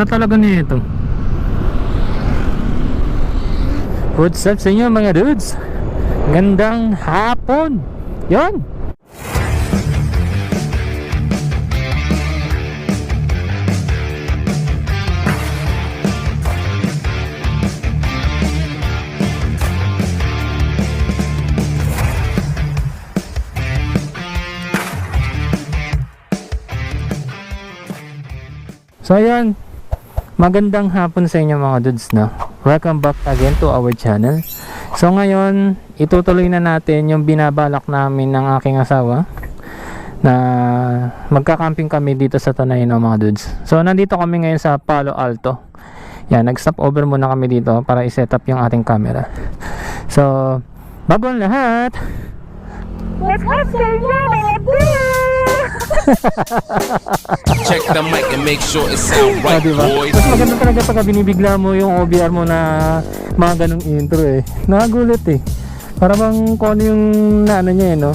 Ganda talaga nito. What's up sa inyo mga dudes? Gandang hapon. Yon. So ayan, magandang hapon sa inyo mga dudes no. Welcome back again to our channel. So ngayon, itutuloy na natin yung binabalak namin ng aking asawa na magka-camping kami dito sa Tanay mga dudes. So nandito kami ngayon sa Palo Alto. Yan, nag-stop over muna kami dito para i-set up yung ating camera. So, bago ang lahat, What's up? Check the mic and make sure it sound Ah, right, diba? boys. Mas maganda talaga pagka binibigla mo yung OBR mo na mga ganong intro eh. Nakagulat eh. Para bang kung ano yung ano niya eh, no?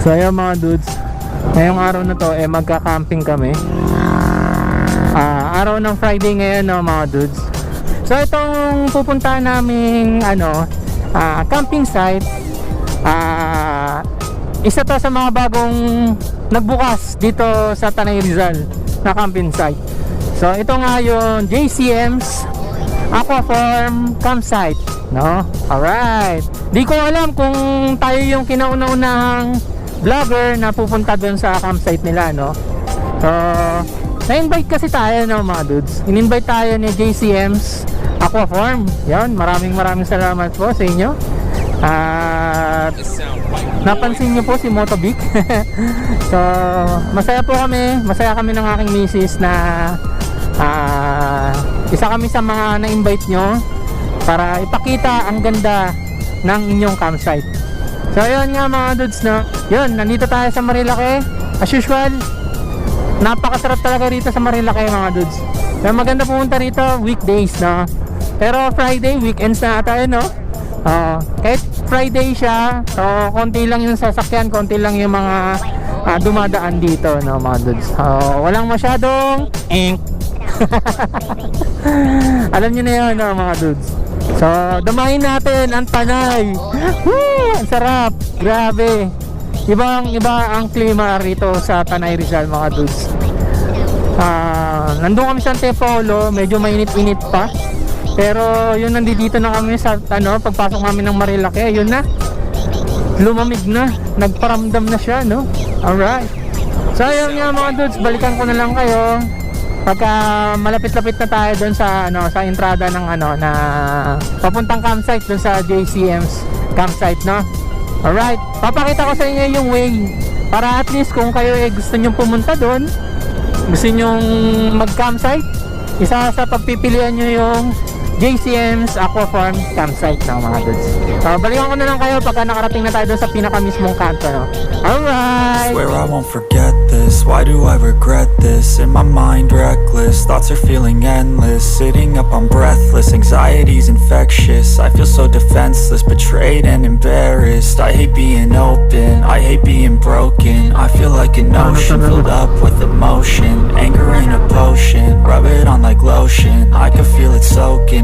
So ayun mga dudes, ngayong araw na to eh magka-camping kami. Ah, araw ng Friday ngayon no mga dudes. So itong pupuntahan naming ano, ah, camping site ah isa to sa mga bagong nagbukas dito sa Tanay Rizal na camping site. So ito nga yung JCM's Aquafarm Campsite, no? Alright. Di ko alam kung tayo yung kinauna-unahang vlogger na pupunta doon sa campsite nila, no? So, na-invite kasi tayo, no, mga dudes. In-invite tayo ni JCM's Aquafarm. Yan, maraming maraming salamat po sa inyo. At napansin niyo po si Motobic. so, masaya po kami. Masaya kami ng aking misis na ah, isa kami sa mga na-invite nyo para ipakita ang ganda ng inyong campsite. So, yun nga mga dudes, no? Yun, nandito tayo sa Marilake. As usual, napakasarap talaga rito sa Marilake mga dudes. Pero maganda pumunta rito weekdays, no? Pero Friday, weekends na tayo, no? Ah, kahit Friday siya, so konti lang yung sasakyan, konti lang yung mga ah, dumadaan dito, no, mga dudes. So, walang masyadong ink. Alam niyo na yun, no, mga dudes. So, damahin natin ang tanay. Woo! Ang sarap. Grabe. Ibang iba ang klima rito sa Tanay Rizal, mga dudes. Ah, nandun kami sa Antipolo, medyo mainit-init pa. Pero yun nandito na kami sa ano, pagpasok namin ng Marilake, yun na. Lumamig na, nagparamdam na siya, no? Alright. So ayun nga mga dudes, balikan ko na lang kayo pagka malapit-lapit na tayo doon sa ano sa entrada ng ano na papuntang campsite doon sa JCM's campsite no alright papakita ko sa inyo yung way para at least kung kayo eh, gusto nyo pumunta doon gusto nyong mag-campsite, isa sa pagpipilian nyo yung JCM's Aquafarm Campsite ng mga dudes. So, balikan ko na lang kayo pagka nakarating na tayo doon sa pinaka mismong kanto. No? Alright! Swear I won't forget this. Why do I regret this? In my mind, reckless. Thoughts are feeling endless. Sitting up, I'm breathless. Anxiety's infectious. I feel so defenseless, betrayed and embarrassed. I hate being open. I hate being broken. I feel like an ocean filled up with emotion. Anger ain't a potion. Rub it on like lotion. I can feel it soaking.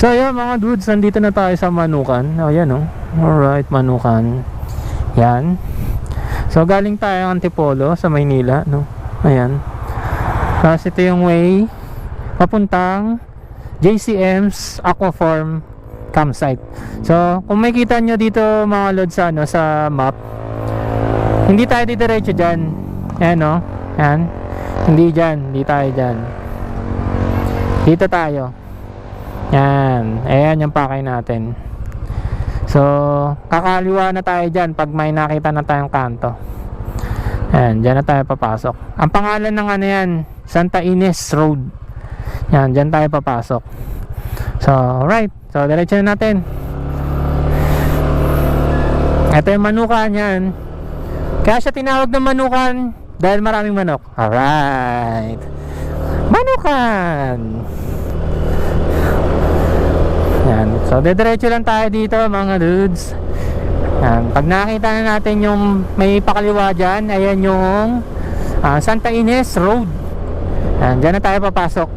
So ayan mga dudes, nandito na tayo sa Manukan. O yan o. Alright, Manukan. Yan. So galing tayo Antipolo sa Maynila, no. Ayan. Tapos ito yung way papuntang JCM's Aquafarm campsite. So, kung makita nyo dito mga lods sa, ano, sa map, hindi tayo didiretso dyan. Ayan, no? Ayan. Hindi dyan. Hindi tayo dyan. Dito tayo. Yan. Ayan yung pakay natin. So, kakaliwa na tayo dyan pag may nakita na tayong kanto. Ayan, dyan na tayo papasok. Ang pangalan ng ano yan, Santa Ines Road. Yan, dyan tayo papasok. So, alright. So, diretso na natin. Ito yung manukan yan. Kaya siya tinawag ng manukan dahil maraming manok. Alright. Manukan! Yan. So, dediretso lang tayo dito mga dudes. Yan. Pag nakita na natin yung may pakaliwa dyan, ayan yung ah, Santa Ines Road. Yan. Dyan na tayo papasok.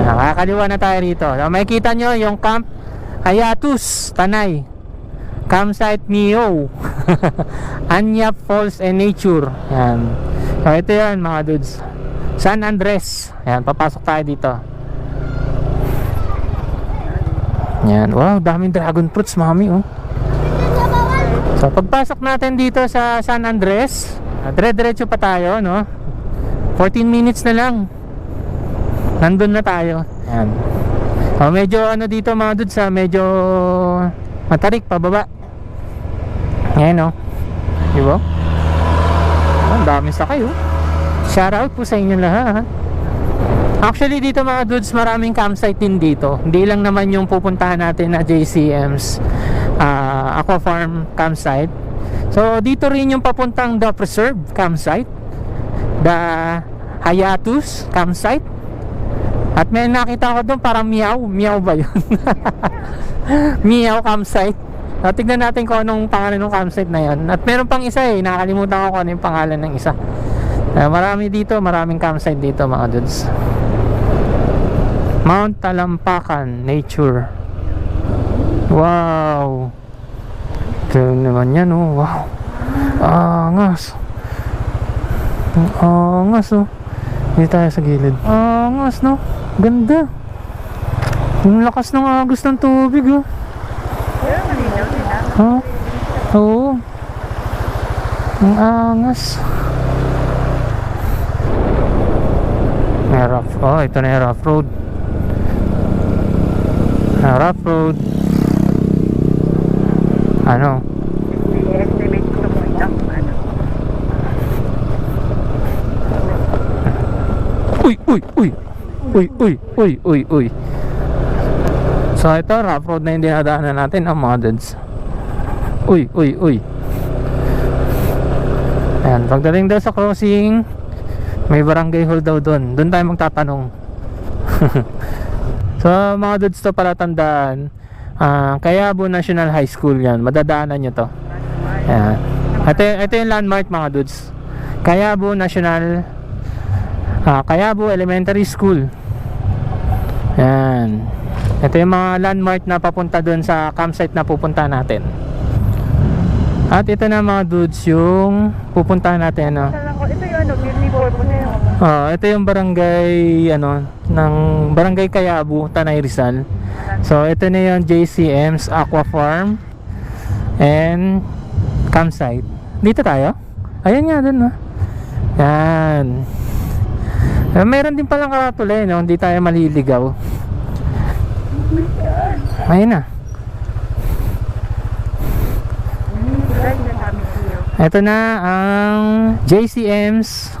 Nakakaliwa na tayo rito. So, makikita nyo yung Camp Hayatus, Tanay. Campsite Mio. Anya Falls and Nature. Yan. So, ito yan mga dudes. San Andres. Yan, papasok tayo dito. Yan. Wow, daming dragon fruits, mami, oh. So, pagpasok natin dito sa San Andres, ah, dire-diretso pa tayo, no? 14 minutes na lang. Nandun na tayo. Yan. Oh, medyo ano dito mga dudes, ah, medyo matarik pababa. Ayan, oh. Di ba? Oh, ang dami sa kayo. Shout out po sa inyo lahat. Actually dito mga dudes maraming campsite din dito. Hindi lang naman yung pupuntahan natin na JCM's uh, Aqua Farm campsite. So dito rin yung papuntang The Preserve campsite. The Hayatus campsite. At may nakita ko doon parang meow Meow ba yun? meow campsite. So, Tignan natin kung anong pangalan ng campsite na yun. At meron pang isa eh. Nakalimutan ko kung ano yung pangalan ng isa. Uh, marami dito, maraming campsite dito mga dudes. Mount Talampakan Nature. Wow. Ito naman yan oh. Wow. Angas. Ang Angas oh. Hindi tayo sa gilid. Angas no. Ganda. Yung lakas ng agos ng tubig oh. Oh. Oo. Ang angas. May rough. Oh, ito na yung rough road. Ah, rough road. Ano. Uy, uy, uy. Uy, uy, uy, uy, uy. So ito, rough road na yung dinadaanan natin ang mga dudes. Uy, uy, uy. Ayan, pagdating daw sa crossing, may barangay hall daw doon. Doon tayo magtatanong. so mga dudes to pala tandaan, ah Kayabo National High School yan. Madadaanan nyo to. Ayan. Ito, ito yung landmark mga dudes. Kayabo National Ah, Kayabo Elementary School. Yan. Ito yung mga landmark na papunta doon sa campsite na pupunta natin. At ito na mga dudes yung pupuntahan natin ano. Ah, ito yung barangay ano ng Barangay Kayabu, Tanay Rizal. So ito na yung JCM's Aqua Farm and campsite. Dito tayo? Ayan nga dun no. Yan. Eh, meron din palang karatula eh, no? Hindi tayo maliligaw. Ayun na. Ito na ang JCM's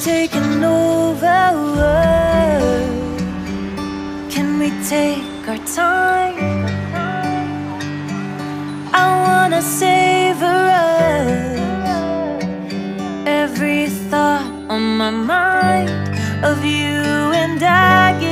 is taking over. Oh. Can we take our time? I wanna savor every thought on my mind of you and I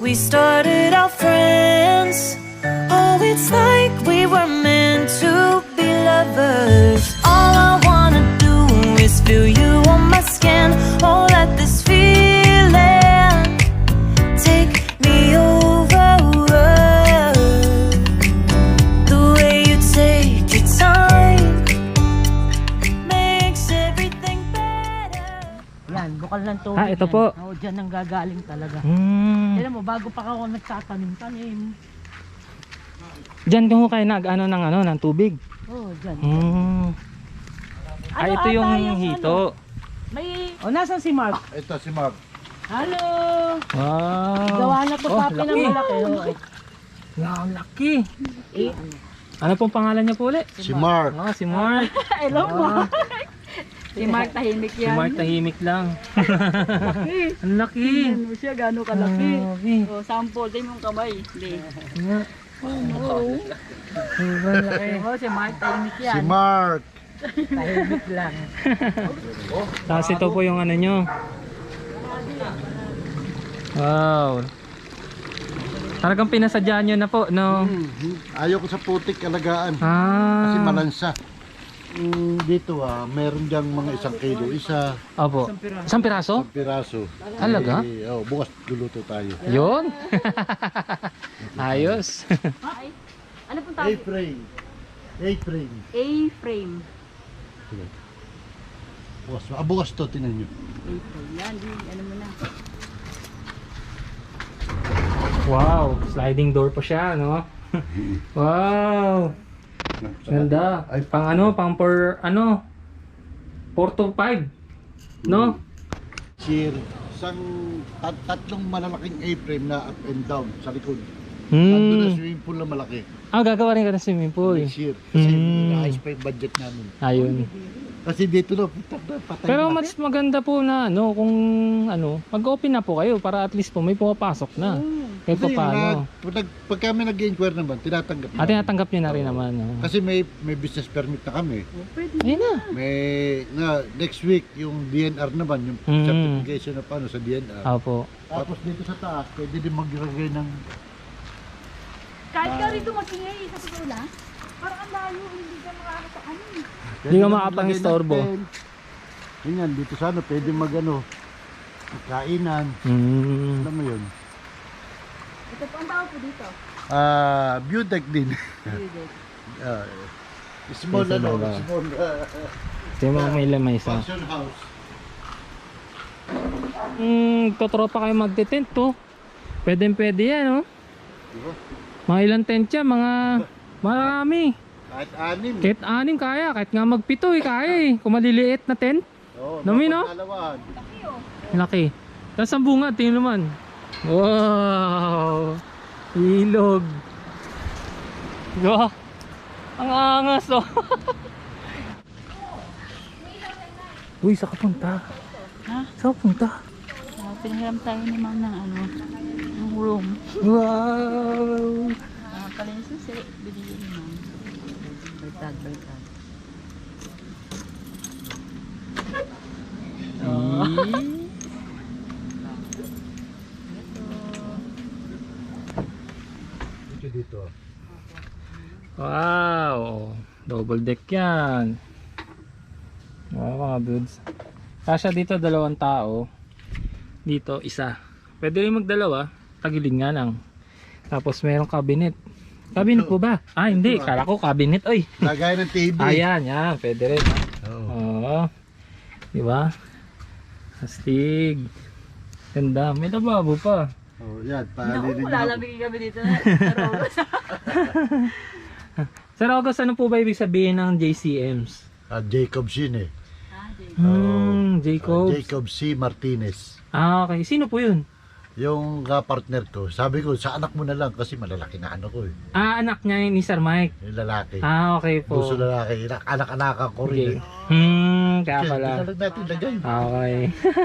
we started out friends. Oh, it's like we were meant to be lovers. All I wanna do is feel you on my skin. Oh, Bukal ng tubig. Ah, ito yan. po. Oo, dyan ang gagaling talaga. Hmm. Alam mo, bago pa ako nagtatanim-tanim. Diyan ko kayo nag ano ng ano ng tubig. Oo, dyan. Hmm. Ah, Ano ito ata yung yung hito. May... O, nasan si Mark? Ito si Mark. Hello! Wow. Gawa na to Oh, papi ng laki. malaki. oo. Wow, laki. Eh, Ano pong pangalan niya po ulit? Si Mark. Oh, si Mark. Hello, Mark. Si Mark tahimik Si Mark tahimik lang. Ang laki. Ano siya, gano'ng kalaki. Grabe. O, sample, din mong kamay. Hindi. Nga. Sobrang laki. O, si Mark tahimik Si yan. Mark. Tahimik lang. Tapos ito po yung ano nyo. Wow. Talagang pinasadya nyo na po, no? Ayaw ko sa putik alagaan. Ah. Kasi malansa. Mm, dito ah, meron diyang mga isang kilo isa, Opo. Isang piraso? isang piraso. Talaga? Eh, oh, bukas luluto tayo. Yun. Ayos. Ano pong tawag? A-frame. A-frame. A-frame. Bukas, ah, bukas to, tingnan nyo. A-frame. Yan, di, ano mo na. wow. Sliding door pa siya, no? wow. Ganda. Ay, Pang ano, pang per, ano, 4 to 5. No? Sir, isang tat tatlong malalaking A-frame na up and down sa likod. Nandun na Hmm. swimming pool na malaki. Ah, gagawa rin ka ng swimming pool. Next year. Kasi Mm. naayos pa yung budget namin. Ayun. Kasi dito na, putak na, patay Pero na. mas maganda po na ano kung ano, mag-open na po kayo para at least po may pumapasok na. Kahit pa Kasi paano. na, pag, pag kami nag-inquire naman, tinatanggap At namin. tinatanggap niyo na rin naman. no? Kasi may may business permit na kami. Ayun na. May na next week yung DNR naman, yung Mm. certification na paano sa DNR. Opo. Tapos dito sa taas, pwede din maglagay ng Kahit ka rito magingay sa totoo lang, parang ang layo, hindi ka makakita sa ano. eh. pwede Hindi ka din makapang maglagay ng istorbo. tent. Ganyan, dito sa ano, pwede magano kainan. Mm. Alam mo yun? Ito po dito. Ah, deck din. Ah, small Yes, ano, ba? small ah, Ito yung mga may lamay sa. function house. Mm, totropa kayo magte-tent to. Pwede pwede yan, no? Diba? Mga ilang tent yan, mga marami. Kahit anim. Kahit anim kaya, kahit nga magpito eh, kaya eh. Kung maliliit na tent, Oo, Dami, no? dapat dalawahan. laki. Tapos ang bunga, tingnan naman. Wow! Ilog. Diba? Ang angas oh. Uy, sa kapunta? Ha? Sa kapunta? Uh, pinahiram tayo ni Mang ng ano, ng room. Wow! Uh, pala yung susi, binigyan ni Mang. Bertag, bertag. Dito dito. Wow! Double deck yan. Wow, mga dudes. Kasya dito dalawang tao. Dito isa. Pwede rin magdalawa. Tagilid nga lang. Tapos merong cabinet. Cabinet po ba? Ah, hindi. Kala ko cabinet. Oy! Lagay ng TV. Ayan, yan. Pwede rin. Oo. Oo. Di ba? Astig. Ganda. May lababo pa. Oh, yan, Naku, paalilin niyo. lalabigin kami dito na. Sir August, ano po ba ibig sabihin ng JCMs? Ah, Jacob Shin eh. Ah, Jay. Hmm, Ah, Jacob. Jacob C. Martinez. Ah, okay. Sino po yun? Yung ka-partner ko, sabi ko, sa anak mo na lang kasi malalaki na ano ko eh. Ah, anak niya ni Sir Mike. Yung lalaki. Ah, okay po. Gusto lalaki. Inak- Anak-anakan ko rin Okay. eh. Hmm, kaya Kaya pala. Talagang natin lagay. Okay.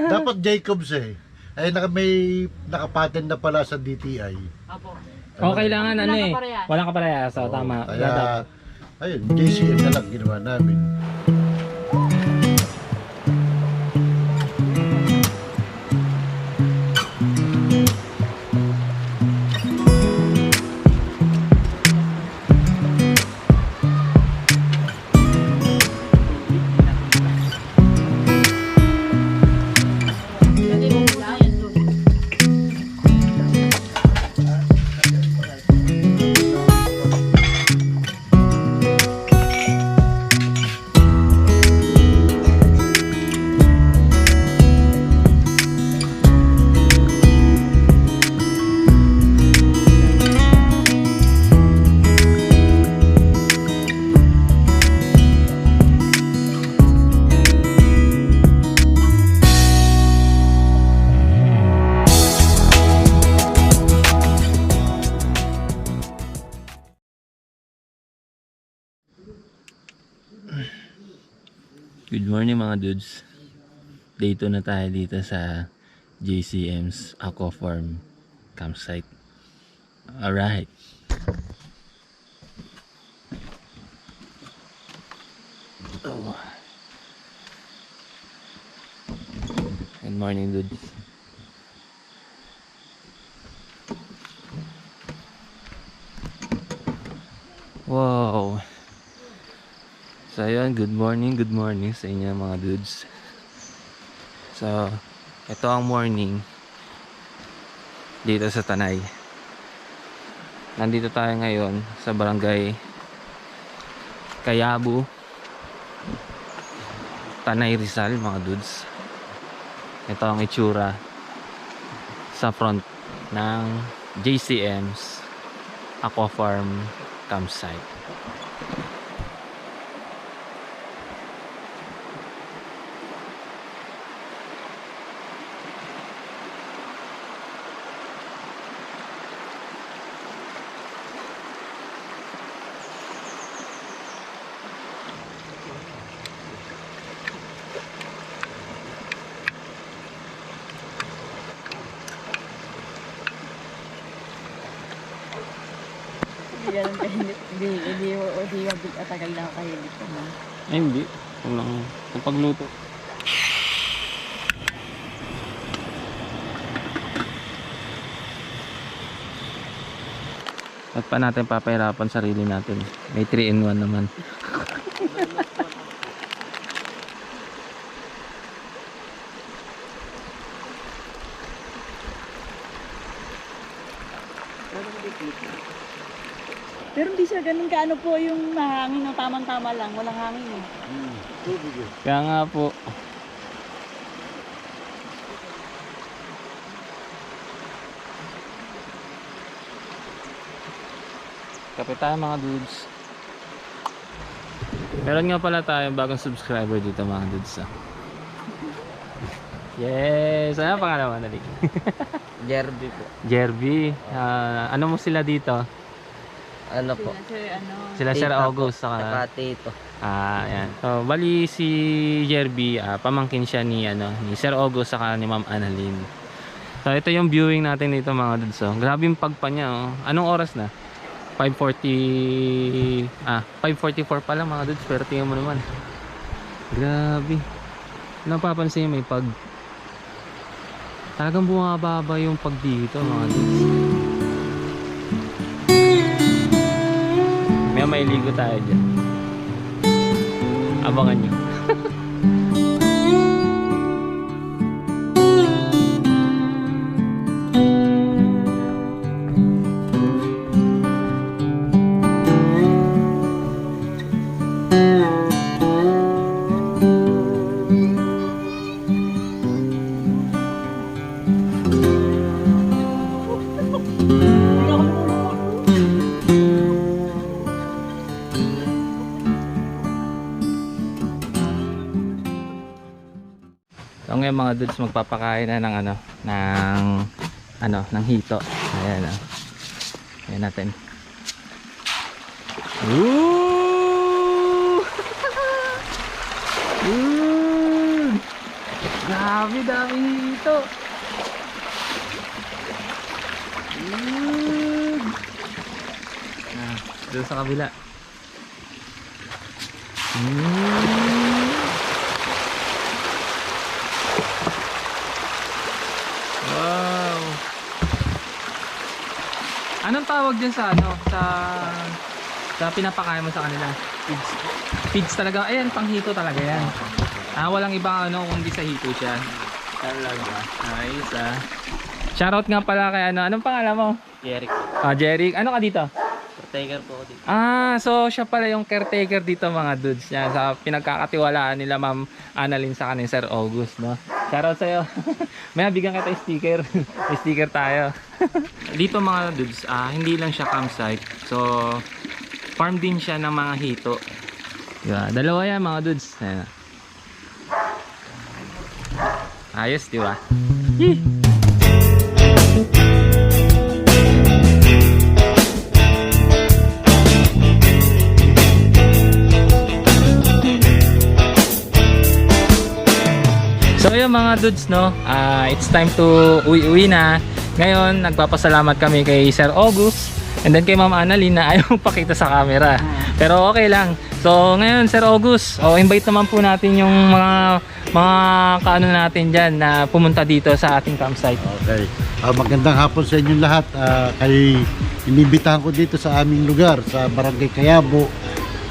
Dapat Jacobs eh. Ay, naka, may nakapatent na pala sa DTI. Apo. O, kailangan ano Walang eh. kaparehas. Walang kaparehas. So, tama. Kaya, ayun, JCM na lang ginawa namin. Good morning mga dudes. Day 2 na tayo dito sa JCM's Aqua Farm campsite. Alright. Oh. Good morning dudes. Wow. So ayun, good morning, good morning sa inyo mga dudes. So, ito ang morning dito sa Tanay. Nandito tayo ngayon sa barangay Kayabu, Tanay Rizal mga dudes. Ito ang itsura sa front ng JCM's Aqua Farm campsite. Ganun kahilit. Hindi, hindi, hindi, hindi katagal na kahilit. Ay, hindi. Walang kung pagluto. At pa natin papahirapan sarili natin. May 3 in 1 naman. Pero hindi kaano po yung mahangin ng tamang-tama lang. Walang hangin eh. Kaya nga po. Kape tayo mga dudes. Meron nga pala tayong bagong subscriber dito mga dudes. Ah. Yes! Ano ang pangalan mo? Dali. Jerby po. Jerby. Ah, ano mo sila dito? Ano po? Kasi ano, Sila Sir August. Saka, Tito. Ah, yan. So, bali si Jerby, ah, pamangkin siya ni ano, ni Sir August saka ni Ma'am Annalyn. So, ito yung viewing natin dito mga dudes. Oh. Grabe yung pagpa niya, oh. Anong oras na? 5:40 Ah, 5:44 pa lang mga dudes, pero tingnan mo naman. Grabe. Napapansin may pag Talagang bumababa yung pag dito mga dudes. May mailigo tayo dyan. Abangan nyo. mga dudes magpapakain na ng ano ng ano ng hito. Ayan ah. Ayan natin. Woo! Woo! Grabe daming hito. Woo! Ah, doon sa kabila. Mm. Wow. Anong tawag dyan sa ano? Sa sa pinapakain mo sa kanila? Feeds. Feeds talaga. Ayan, panghito talaga yan. Ah, walang ibang ano kundi sa hito siya. Talaga. Nice ah. Shoutout nga pala kay ano. Anong pangalan mo? Jeric. Ah, Jeric. Ano ka dito? Caretaker po ako dito. Ah, so siya pala yung caretaker dito mga dudes niya sa pinagkakatiwalaan nila Ma'am Annalyn sa kanin Sir August, no? Shoutout sa'yo. May bigyan kita sticker. Sticker tayo. dito mga dudes, ah, hindi lang siya campsite. So, farm din siya ng mga hito. Diba? Dalawa yan mga dudes. Ayan. Ayos, di ba? Yun mga dudes no, ah, it's time to uwi-uwi na. Ngayon, nagpapasalamat kami kay Sir August and then kay Ma'am Annalyn na ayaw pakita sa camera. Pero okay lang. So ngayon Sir August, oh, invite naman po natin yung mga mga kaano natin dyan na pumunta dito sa ating campsite. Okay. Ah, magandang hapon sa inyong lahat. Ah, kay inibitahan ko dito sa aming lugar sa Barangay Kayabo,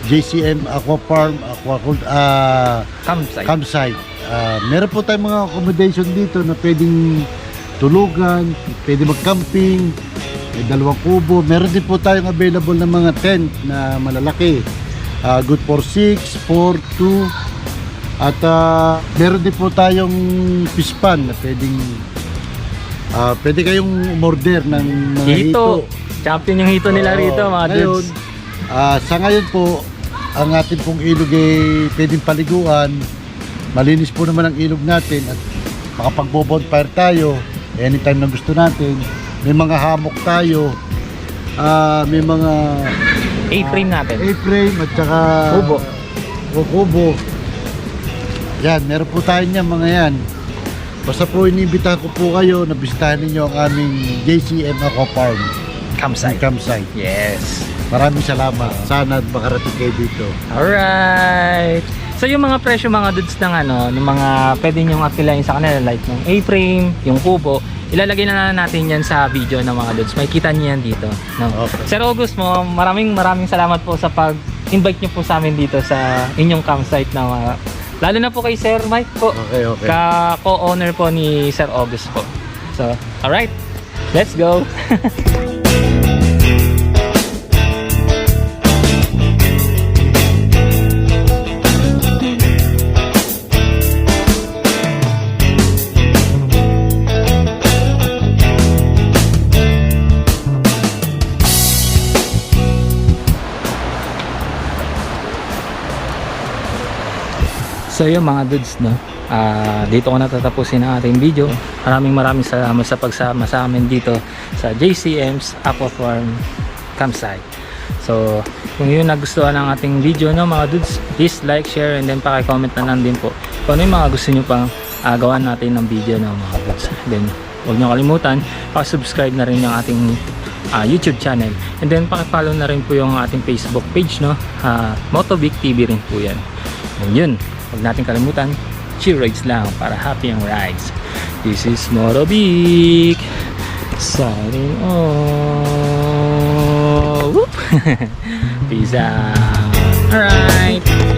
JCM Aqua Farm, Aqua ah, Campsite. campsite. Ah, meron po tayong mga accommodation dito na pwedeng tulugan, pwede mag-camping, may dalawang kubo. Meron din po tayong available na mga tent na malalaki. Ah, good for 6, 4, 2, at ah, meron din po tayong fish pan na pwedeng ah, pwede kayong umorder ng mga hito. Hito. Champion yung hito nila Oo. rito mga Ngayon, dudes. ah, sa ngayon po, ang ating pong ilog ay pwedeng paliguan. Malinis po naman ang ilog natin at makapagbo-bonfire tayo anytime na gusto natin. May mga hammock tayo. ah, may mga A-frame natin. A-frame at saka Kubo. o kubo. Yan, meron po tayo niyan mga yan. Basta po inibitahan ko po kayo na bisitahin ninyo ang aming JCM Aqua Farm Campsite. campsite. Yes. Maraming salamat. Sana makarating kayo dito. Alright. So yung mga presyo mga dudes ng ano, ng mga pwede nyo appliyin sa kanila like ng A-frame, yung kubo, ilalagay na natin yan sa video ng mga dudes. May kita yan dito. No? Okay. Sir August mo, maraming maraming salamat po sa pag-invite nyo po sa amin dito sa inyong campsite na mga, lalo na po kay Sir Mike po, Okay, okay. ka co-owner po ni Sir August po. So, alright. Let's go. So yun mga dudes no. Ah, dito ko natatapusin ang ating video. Maraming maraming salamat sa pagsama sa amin dito sa JCM's Aqua Farm Campsite. So, kung yun nagustuhan ng ating video no mga dudes, please like, share and then paki-comment na lang din po kung ano yung mga gusto nyo pang ah, gawan natin ng video no mga dudes. Then, huwag nyo kalimutan, paki-subscribe na rin yung ating ah, YouTube channel. And then, paki-follow na rin po yung ating Facebook page no. Uh, Motobic TV rin po yan. And yun, huwag natin kalimutan, cheer rides lang para happy ang rides. This is Motobic signing off. Peace out. Alright.